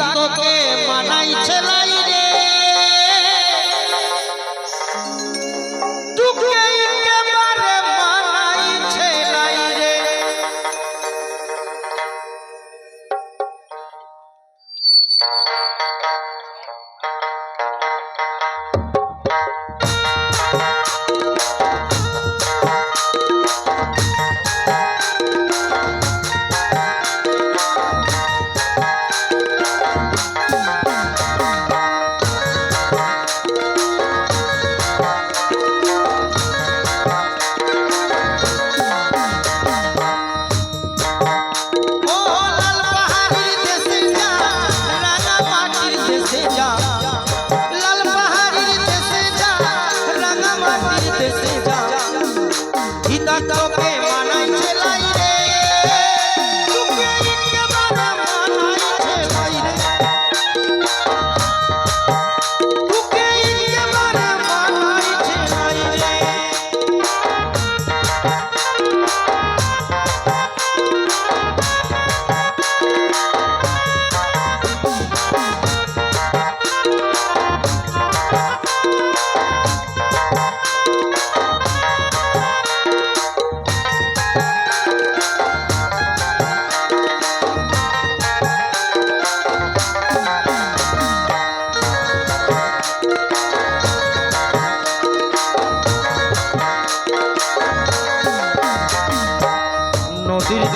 দাদা তোকে মানাই ছেলাই রে। তোকে একেবারে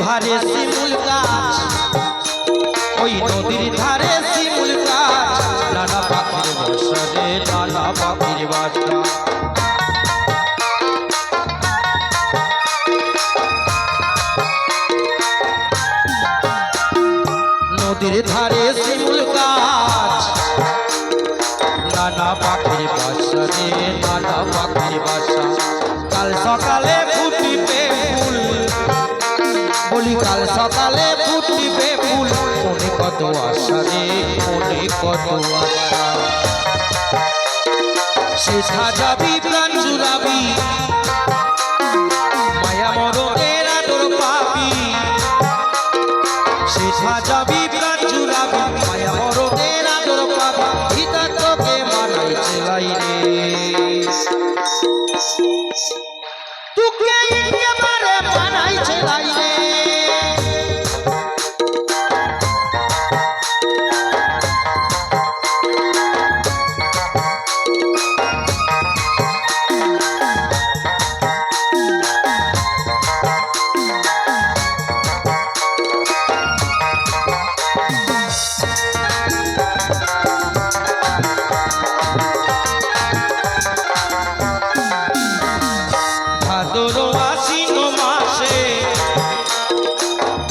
ধারে শিমুল গাছ। ওই নদীর ধারে শিমুল গাছ। নানা পাখির বাসা রে নানা পাখির বাসা নদীর ধারে শিমুল গাছ। নানা পাখির বলি কাল সকালে ফুটিবে ফুল। মনে কত আশা রে, মনে কত আশা। সে সাজাবি প্রাণ জুড়াবি। মায়া আদর পাবি। সে সাজাবি প্রাণ জুড়াবি। মায়া